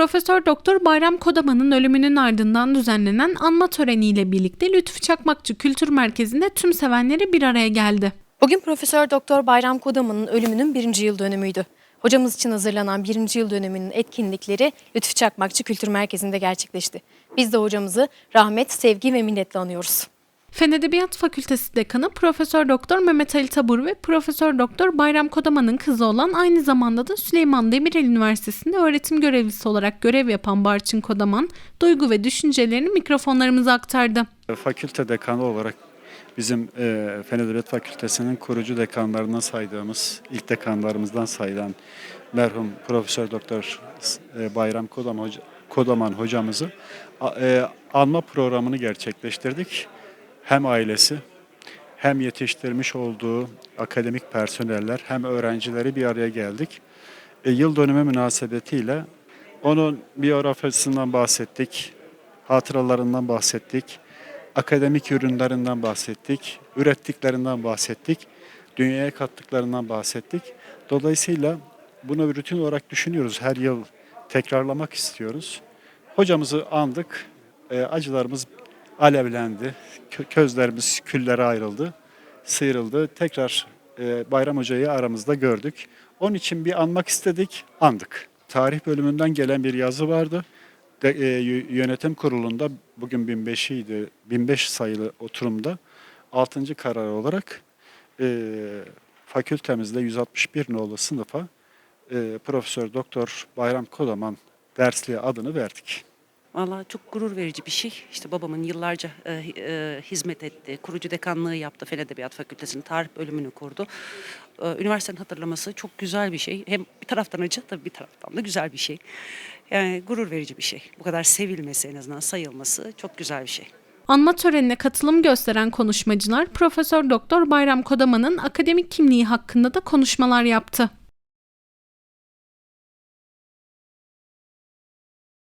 Profesör Doktor Bayram Kodaman'ın ölümünün ardından düzenlenen anma töreniyle birlikte Lütfü Çakmakçı Kültür Merkezi'nde tüm sevenleri bir araya geldi. Bugün Profesör Doktor Bayram Kodaman'ın ölümünün birinci yıl dönümüydü. Hocamız için hazırlanan birinci yıl dönümünün etkinlikleri Lütfü Çakmakçı Kültür Merkezi'nde gerçekleşti. Biz de hocamızı rahmet, sevgi ve minnetle anıyoruz. Fen Edebiyat Fakültesi Dekanı Profesör Doktor Mehmet Ali Tabur ve Profesör Doktor Bayram Kodaman'ın kızı olan aynı zamanda da Süleyman Demirel Üniversitesi'nde öğretim görevlisi olarak görev yapan Barçın Kodaman, duygu ve düşüncelerini mikrofonlarımıza aktardı. Fakülte dekanı olarak bizim e, Fen Edebiyat Fakültesi'nin kurucu dekanlarından saydığımız, ilk dekanlarımızdan sayılan merhum Profesör Doktor e, Bayram Kodaman, Kodaman hocamızı e, anma programını gerçekleştirdik. Hem ailesi hem yetiştirmiş olduğu akademik personeller hem öğrencileri bir araya geldik. E, yıl dönümü münasebetiyle onun biyografisinden bahsettik, hatıralarından bahsettik, akademik ürünlerinden bahsettik, ürettiklerinden bahsettik, dünyaya kattıklarından bahsettik. Dolayısıyla bunu bir rutin olarak düşünüyoruz. Her yıl tekrarlamak istiyoruz. Hocamızı andık, e, acılarımız alevlendi, kö- közlerimiz küllere ayrıldı, sıyrıldı. Tekrar e, Bayram Hoca'yı aramızda gördük. Onun için bir anmak istedik, andık. Tarih bölümünden gelen bir yazı vardı. De, e, yönetim kurulunda bugün 1005'iydi. 1005 sayılı oturumda 6. karar olarak e, fakültemizde 161 nolu sınıfa e, Profesör Doktor Bayram Kodaman dersliği adını verdik. Valla çok gurur verici bir şey. İşte babamın yıllarca e, e, hizmet etti. Kurucu dekanlığı yaptı. Fen Edebiyat Fakültesi'nin tarih bölümünü kurdu. E, üniversitenin hatırlaması çok güzel bir şey. Hem bir taraftan acı tabii bir taraftan da güzel bir şey. Yani gurur verici bir şey. Bu kadar sevilmesi en azından sayılması çok güzel bir şey. Anma törenine katılım gösteren konuşmacılar Profesör Doktor Bayram Kodaman'ın akademik kimliği hakkında da konuşmalar yaptı.